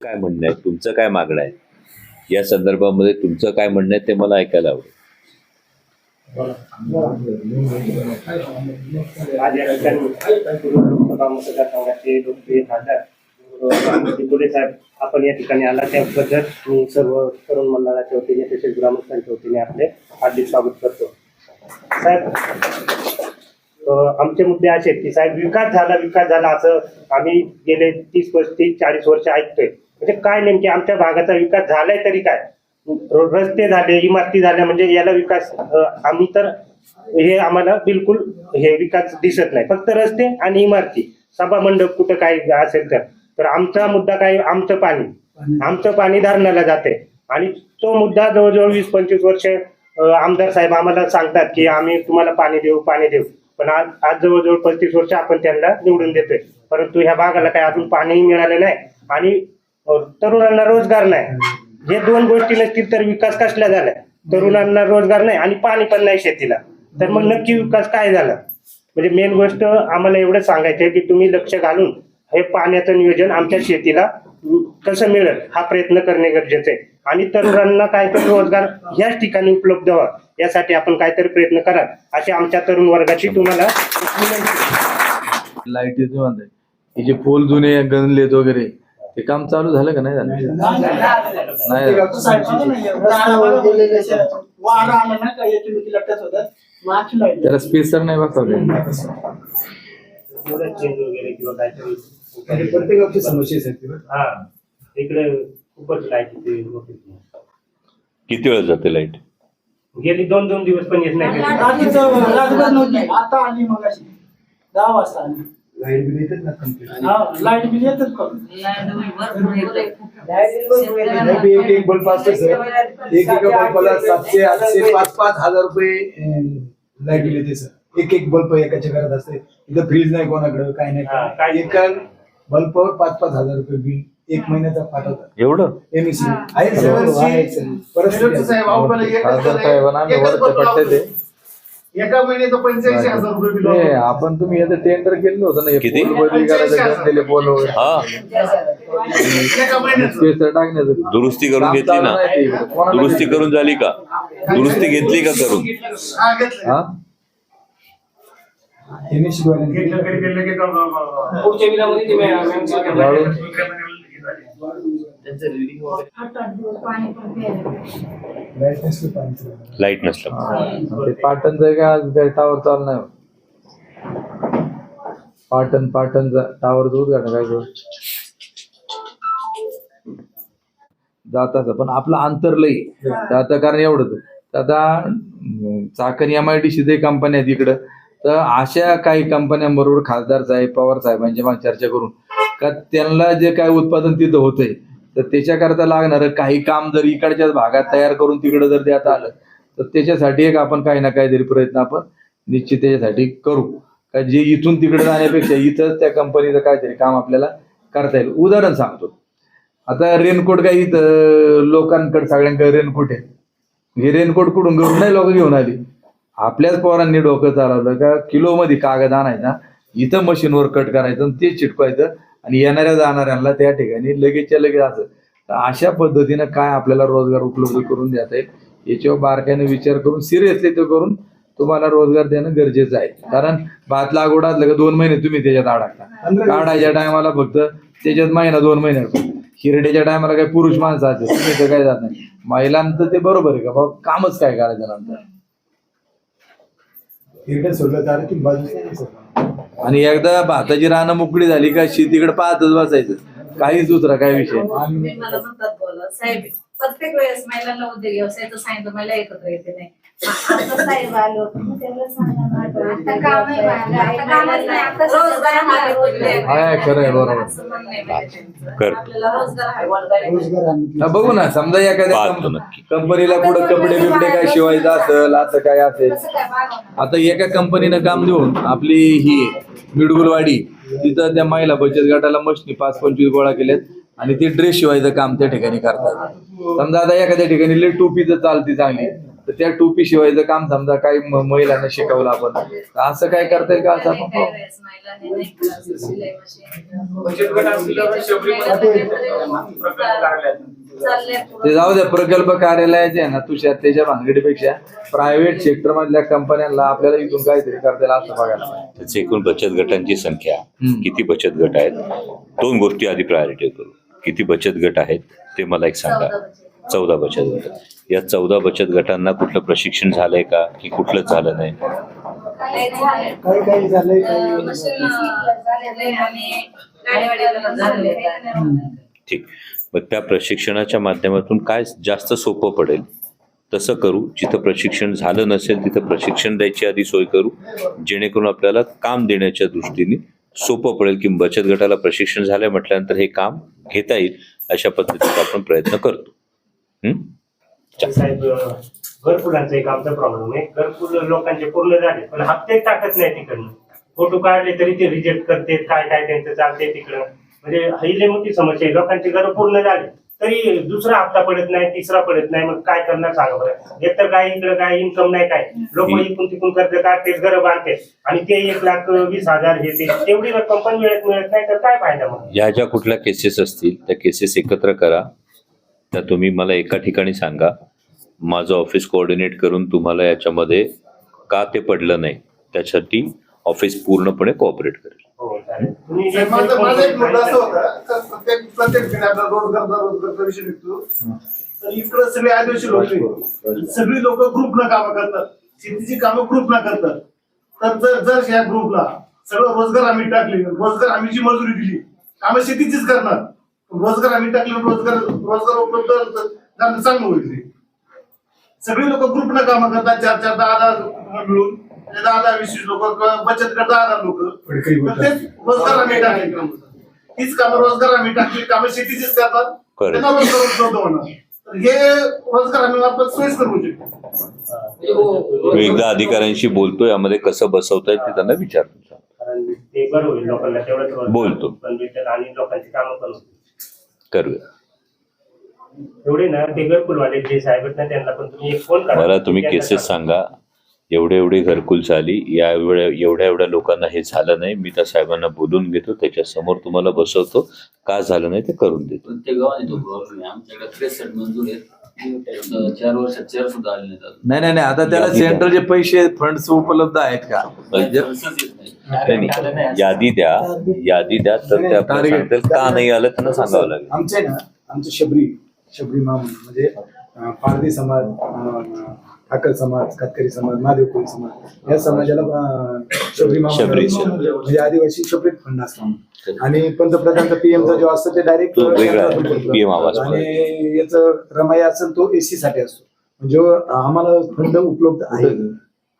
काय म्हणणं आहे? तुमचं काय मागणं आहे? या संदर्भामध्ये तुमचं काय म्हणणं आहे ते मला ऐकायला आवडेल. आज या ठिकाणी लोकप्रिय खासदार पुढे साहेब आपण या ठिकाणी आला त्याबद्दल मी सर्व तरुण मंडळाच्या वतीने तसेच ग्रामस्थांच्या वतीने आपले हार्दिक स्वागत करतो. साहेब आमचे मुद्दे असे आहेत की साहेब विकास झाला विकास झाला असं आम्ही गेले तीस पस्तीस चाळीस वर्ष ऐकतोय. म्हणजे काय नेमके आमच्या भागाचा विकास झालाय तरी काय? रस्ते झाले इमारती झाल्या म्हणजे याला विकास आम्ही तर हे आम्हाला बिलकुल हे विकास दिसत नाही. फक्त रस्ते आणि इमारती. सभा मंडप कुठं काय असेल तर. तर आमचा मुद्दा काय? आमचं पाणी. आमचं पाणी धरणाला जाते. आणि तो मुद्दा जवळजवळ वीस पंचवीस वर्ष आमदार साहेब आम्हाला सांगतात की आम्ही तुम्हाला पाणी देऊ पाणी देऊ. पण आज आज जवळजवळ पस्तीस वर्ष आपण त्यांना निवडून देतोय. परंतु ह्या भागाला काही अजून पाणीही मिळालं नाही. आणि तरुणांना रोजगार नाही. हे दोन गोष्टी नसतील तर विकास कसला झाला? तरुणांना रोजगार नाही आणि पाणी पण नाही शेतीला. तर मग नक्की विकास काय झाला? म्हणजे मेन गोष्ट आम्हाला एवढं सांगायचं आहे की तुम्ही लक्ष घालून हे पाण्याचं नियोजन आमच्या शेतीला कसं मिळेल हा प्रयत्न करणे गरजेचं आहे. आणि तरुणांना काहीतरी रोजगार ह्याच ठिकाणी उपलब्ध व्हावा. यासाठी आपण काहीतरी प्रयत्न करा अशी आमच्या तरुण वर्गाची तुम्हाला विनंती हे जे पोल जुने गणलेत वगैरे ते काम चालू झालं का? नाही झालं? नाही त्याला स्पेसर नाही बसवले. समस्या हा. इकडे खूपच लाइट. किती वेळ जाते लाइट गेली दोन दोन दिवस पण येत नाही. आता आली मग अशी दहा वाजता आली. लाइट बिल येतात ना कंप्लीट? लाइट बिल येतात का? एक एक बल्ब असतो सर एक एका बल्बाला सातशे आठशे पाच पाच हजार रुपये लाइट बिल येते सर एक एक बल्ब एकाच्या घरात असते. इथं फ्रीज नाही कोणाकडे काय नाही. एका बल्बवर पाच पाच हजार रुपये बिल एक महिन्याचा पाठवतात. एवढं? एमएसी आहे सर आहे सर परिस्थिती आहे. खासदार साहेबांना आम्ही वरच्या पट्ट्यात आहे. एका महिन्याचं पंच्याऐंशी हजार रुपये बिल हे आपण तुम्ही आता टेंडर केलं होतं ना हे किती? पोल बदली करायचं गणलेले पोल वगैरे हा. एका महिन्याचं. टाकण्याचं दुरुस्ती करून घेतली ना? दुरुस्ती. करून झाली का? दुरुस्ती घेतली का करून? हा. हा घेतलं. तरी ते लगेच पुढच्या बिलामध्ये ते मॅ- मॅम सांगितलं. वाढून. पाणी पण प्यायला लाइट नसलं हा. पाटणचं आहे का आज काय टावर चालू नाही पाटण पाटणचा टावरचं उद्घाटन काय करू? जात असं पण आपलं अंतर लई. आता कारण एवढंच. आता Chakan M I D C कंपन्या आहेत इकडं. तर अशा काही कंपन्यांबरोबर खासदार साहेब पवार साहेबांची मग चर्चा करून का त्यांना जे काय उत्पादन तिथं होतंय तर त्याच्याकरता लागणारं काही काम जर इकडच्याच भागात तयार करून तिकडं जर देता आलं तर त्याच्यासाठी एक आपण काही ना काहीतरी प्रयत्न आपण निश्चित त्याच्यासाठी करू. का जे इथून तिकडे जाण्यापेक्षा इथंच त्या कंपनीचं काहीतरी काम आपल्याला करता येईल. उदाहरण सांगतो. आता रेनकोट काही इथं लोकांकडे सगळ्यांकडे रेनकोट आहे. हे रेनकोट कुठून घेऊन नाही लोक घेऊन आली. आपल्याच पोरांनी डोकं चालवलं का किलोमध्ये कागद आणायचा इथं मशीनवर कट करायचं आणि ते चिटकवायचं. आणि येणाऱ्या जाणाऱ्यांना त्या ठिकाणी लगेचच्या लगेच असं. तर अशा पद्धतीनं काय आपल्याला रोजगार उपलब्ध करून देता येईल याच्यावर बारकाईने विचार करून सिरियसली तो करून तुम्हाला रोजगार देणं गरजेचं आहे. कारण भात लागवड असलं का दोन महिने तुम्ही त्याच्यात अडकता. काढायच्या टायमाला फक्त त्याच्यात महिना दोन महिने हिरड्याच्या टायमाला काही पुरुष माणसं असते तुम्ही तर काय जात नाही. महिलांचं ते बरोबर आहे का? बाबा कामच काय करायचं नंतर? इकडे सोडलं आणि एकदा भाताची रानं मोकळी झाली का शेतीकडे पाहतच बसायचं काहीच दुसरा काय विषय नाही. तुम्ही मला म्हणतात बोला साहेब प्रत्येक वेळेस महिलांना उद्योग व्यवसायाचं सांगितलं महिला एकत्र येते नाही आता साहेब आलो मग त्यांना सांगा ना, आता कामही वाढलं, आता कामच नाही, आता रोजगार हा रोजगार. हाय, खरं आहे, बरोबर. असं म्हणणं आहे म्हणजे त्यांचं. कर. आपल्याला रोजगार हवा रोजगार आणि हा, बघू ना समजा एखाद्या पाहतो कंप- नक्की. कंपनीला पुढे कपडे बिपडे काय शिवायचं असेल असं काय असेल कसं काय मागवणार? आता एका कंपनीनं काम देऊन आपली ही मिडगुलवाडी. तिथं त्या महिला बचत गटाला मशनी पाच पंचवीस गोळा केल्यात आणि ते ड्रेस शिवायचं काम त्या ठिकाणी करतात. समजा आता एखाद्या ठिकाणी लई टोपीचं चालती चांगली तर त्या टोपी शिवायचं काम समजा काही महिलांना शिकवलं आपण असं काय करता येईल का असं काही आपण ते. जाऊ द्या प्रकल्प कार्यालयाचे आहे ना तुषार त्याच्या भानगडीपेक्षा प्रायव्हेट सेक्टर मधल्या कंपन्यांना आपल्याला इथून काहीतरी करता येईल असं बघायला पाहिजे. त्याची एकूण बचत गटांची संख्या. किती बचत गट आहेत दोन गोष्टी आधी प्रायोरिटी करू किती बचत गट आहेत ते मला एक सांगा चौदा बचत. गट या चौदा बचत गटांना कुठलं प्रशिक्षण झालंय का की कुठलंच झालं नाही. ठीक मग त्या प्रशिक्षणाच्या माध्यमातून काय जास्त सोपं पडेल? तसं करू जिथं प्रशिक्षण झालं नसेल तिथं प्रशिक्षण द्यायची आधी सोय करू जेणेकरून आपल्याला काम देण्याच्या दृष्टीने सोपं पडेल की बचत गटाला प्रशिक्षण झालं म्हटल्यानंतर हे काम घेता येईल अशा पद्धतीचा आपण प्रयत्न करतो. साहेब घरकुलांचा एक आमचा प्रॉब्लेम आहे. घरकुल लोकांचे पूर्ण झाले पण हप्ते टाकत नाही तिकडनं. फोटो काढले तरी ते रिजेक्ट करते काय काय त्यांचं चालते तिकडं. म्हणजे ही लई मोठी समस्या आहे. लोकांची घर पूर्ण झाले. तरी दुसरा हप्ता पडत नाही तिसरा पडत नाही. मग काय करणार सांगा बरं. एक तर काय इकडं काय इन्कम नाही काय. लोक इकडून तिकडून कर्ज काढते घर बांधते आणि ते एक लाख वीस हजार हे ते तेवढी रक्कम पण मिळत मिळत नाही. तर काय फायदा मग? या ज्या कुठल्या केसेस असतील त्या केसेस एकत्र करा. त्या तुम्ही मला एका ठिकाणी सांगा. माझं ऑफिस कोऑर्डिनेट करून तुम्हाला याच्यामध्ये का ते पडलं नाही त्यासाठी ऑफिस पूर्णपणे कोऑपरेट करेल. माझा माझा एक मुद्दा असं सांगितलं- होता का प्रत्येक प्रत्येक ठिकाणी आपला रोजगारचा रोजगारचा विषय निघतो. तर इकडे सगळे आदिवासी लोक आहेत. सगळी लोक ग्रुपनं कामं करतात. शेतीची कामं ग्रुपनं करतात. तर जर जर या ग्रुपला सगळं रोजगार आम्ही टाकले रोजगार आम्ही जी मजुरी दिली कामं शेतीचीच करणार. रोजगार आम्ही टाकले रोजगार रोजगार उपलब्ध झालं चांगलं होईल ते. सगळी लोक ग्रुपनं कामं करतात चार चार दहा दहा मिळून. दहा दहा वीस लोक बचत दहा दहा लोक. तेच रोजगार आम्ही टाकले तीच कामं रोजगार आम्ही टाकली कामं शेतीचीच करतात. त्यांना रोजगार उपलब्ध होणार. तर हे रोजगार आम्ही आपण सोयीस्कर होऊ शकतो. मी एकदा अधिकाऱ्यांशी बोलतो यामध्ये कसं बसवता येईल ते त्यांना विचारतो. बोलतो. आणि लोकांची कामं पण करूया. एवढे ना ते घरकुलवाले जे साहेब आहेत ना त्यांना पण तुम्ही एक फोन करा. मला तुम्ही केसेस सांगा. एवढे एवढे घरकुल झाली. या वेळेला एवढ्या एवढ्या लोकांना हे झालं नाही. मी त्या साहेबांना बोलून घेतो. त्याच्यासमोर तुम्हाला बसवतो. का झालं नाही ते करून देतो. प्रत्येक गावाने तो प्रॉब्लेम आहे. आमच्याकडे त्रेसष्ट मंजूर आहेत. अं, चार वर्षात चार सुद्धा आले नाहीत अजून. नाही नाही नाही. आता त्याला. सेंट्रलचे पैसे फंड्स उपलब्ध आहेत का? म्हणजे- येत नाही. नाही, नाही. यादी द्या. यादी द्या. तर ते आपल्याला Target. सांगतील का नाही आलं त्यांना सांगावं लागेल. आमचे ना आमचे शबरी शबरी माम म्हणजे अं, पारधी समाज अं, ठाकर समाज कातकरी समाज महादेवकोळी समाज या समाजाला शबरी माम शबरी, म्हणजे आदिवासी सेपरेट फंड असतो आणि पंतप्रधानचा पीएमचा जो असतो ते डायरेक्ट तो वेगळा आहे. PM आवाज आणि याचं रमाई असेल तो एसी साठी असतो. म्हणजे आम्हाला फंड उपलब्ध आहे.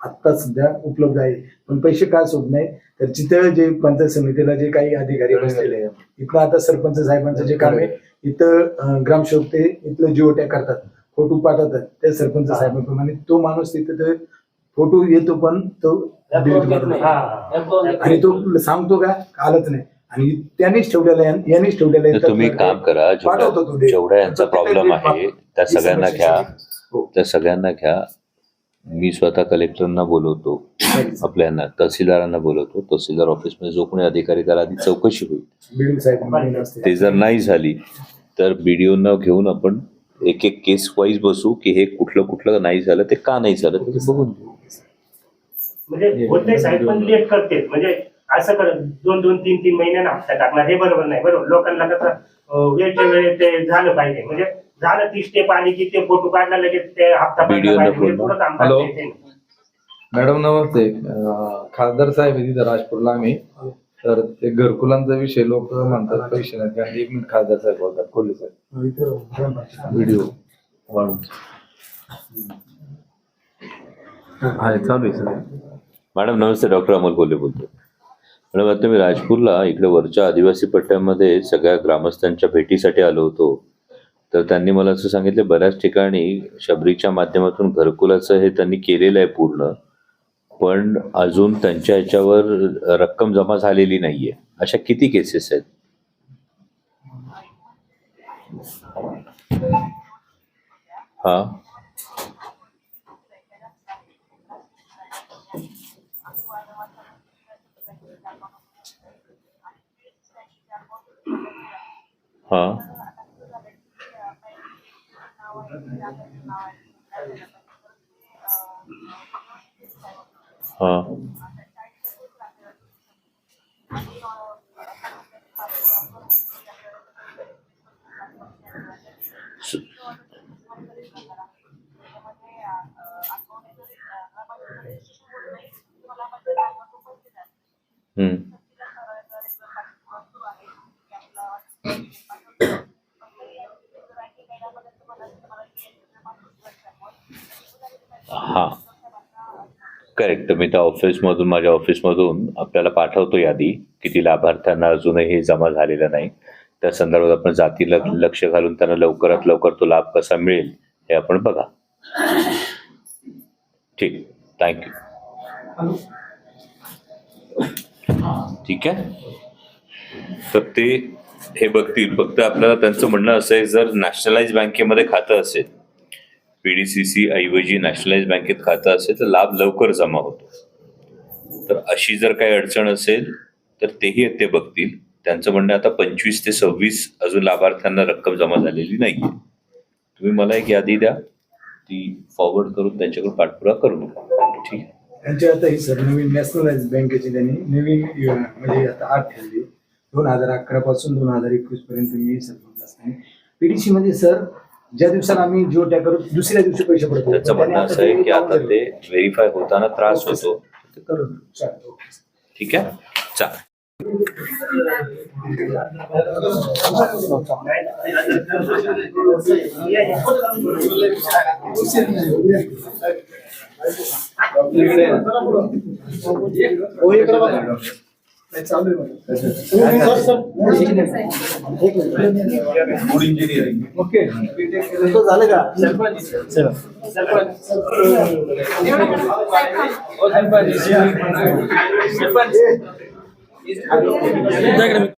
आता सध्या उपलब्ध आहे. पण पैसे का होत नाही? तर तिथं जे पंचायत समितीला जे काही अधिकारी बसलेले आहेत इथलं आता सरपंच साहेबांचं जे काम आहे इथं अं, ग्रामसेवक ते इथलं जिओ टॅग करतात. फोटो पाठवतात त्या सरपंच साहेबांप्रमाणे. तो माणूस तिथं ते फोटो येतो पण तो delete. आणि तो सांगतो का? आलंच नाही. आणि त्यांनीच ठेवलेलं आहे. यांनीच ठेवलेलं आहे. तर तुम्ही काम करा. पाठवतो तो जेवढा date. यांचा प्रत्येक प्रॉब्लेम date आहे पाठवतो. त्या ही सगळ्यांना समस्या घ्या. हो. त्या सगळ्यांना घ्या. मी स्वतः कलेक्टरना बोलवतो. आपल्याला तहसीलदारांना बोलवतो. तहसीलदार ऑफिसमध्ये जो कोणी अधिकारी त्याला आधी चौकशी होईल. साहेब. ते जर नाही झाली तर बीडीओना घेऊन आपण एक एक केस वाईज बसू की हे कुठलं कुठलं नाही झालं ते का नाही झालं ते बघून घेऊ. म्हणजे होते साहेब पण लेट करते म्हणजे असं कर दोन दोन तीन तीन महिन्यानं हप्ता टाकणार. हे बरोबर नाही. बरोबर. लोकांना कसं वेळच्या वेळेत ते झालं पाहिजे. म्हणजे झालं ती स्टेप आली की ते फोटो काढला लगेच ते हप्ता Video म्हणजे काम. करता येते. मॅडम नमस्ते. अं, खासदार साहेब आहे तिथं राजपूरला आम्ही. तर ते घरकुलांचा विषय लोक म्हणतात पैसे नाहीत. कारण एक मिनिट खासदार साहेब बोलतात कोल्हे साहेब. ग्रामपंचायत. व्हिडिओ वाढून चालू आहे सर मॅडम नमस्ते डॉक्टर अमोल कोल्हे बोलतो. मॅडम आता मी राजपूरला इकडे वरच्या आदिवासी पट्ट्यामध्ये सगळ्या ग्रामस्थांच्या भेटीसाठी आलो होतो. तर त्यांनी मला असं सांगितलं बऱ्याच ठिकाणी शबरीच्या माध्यमातून घरकुलाचं हे त्यांनी केलेलं आहे पूर्ण. पण अजून त्यांच्या याच्यावर रक्कम जमा झालेली नाहीये. अशा किती केसेस आहेत? हा. हा. हा स- हम्म हा त्या ऑफिसमधून माझ्या ऑफिसमधून आपल्याला पाठवतो यादी किती लाभार्थ्यांना अजूनही जमा झालेला नाही. त्या संदर्भात आपण जातीला लक्ष घालून त्यांना लवकरात लवकर तो लाभ कसा मिळेल हे आपण बघा. ठीक थँक्यू ठीक आहे? तर ते हे बघतील. फक्त आपल्याला त्यांचं म्हणणं असं आहे जर नॅशनलाइज बँकेमध्ये खातं असेल पीडीसीसी ऐवजी नॅशनलाइज बँकेत खातं असेल तर लाभ लवकर जमा होतो. तर अशी जर काही अडचण असेल तर तेही ते बघतील. त्यांचं म्हणणं आता पंचवीस ते सव्वीस अजून लाभार्थ्यांना रक्कम जमा झालेली नाहीये. तुम्ही मला एक यादी द्या. ती फॉरवर्ड करून त्यांच्याकडून पाठपुरावा करू नका. ठीक आहे. त्यांच्या आता ही सर नवीन नॅशनलाइज बँकेची त्यांनी नवीन म्हणजे आता आठ ठेवली. दोन हजार अकरा पासून दोन हजार एकवीस पर्यंत मी सरपंच असताना पीडीसी मध्ये सर ज्या दिवसाला आम्ही जिओ टॅग करू दुसऱ्या दिवशी पैसे पडतो. त्यांचं म्हणणं असं आहे की आता ते व्हेरीफाय होताना त्रास होतो. ते करून चालेल, ओके. ठीक आहे? चालेल. हो, इकडं चालू. एक मिनिट. एक मिनिट. ओके. तो झालं का? चला. साहेब,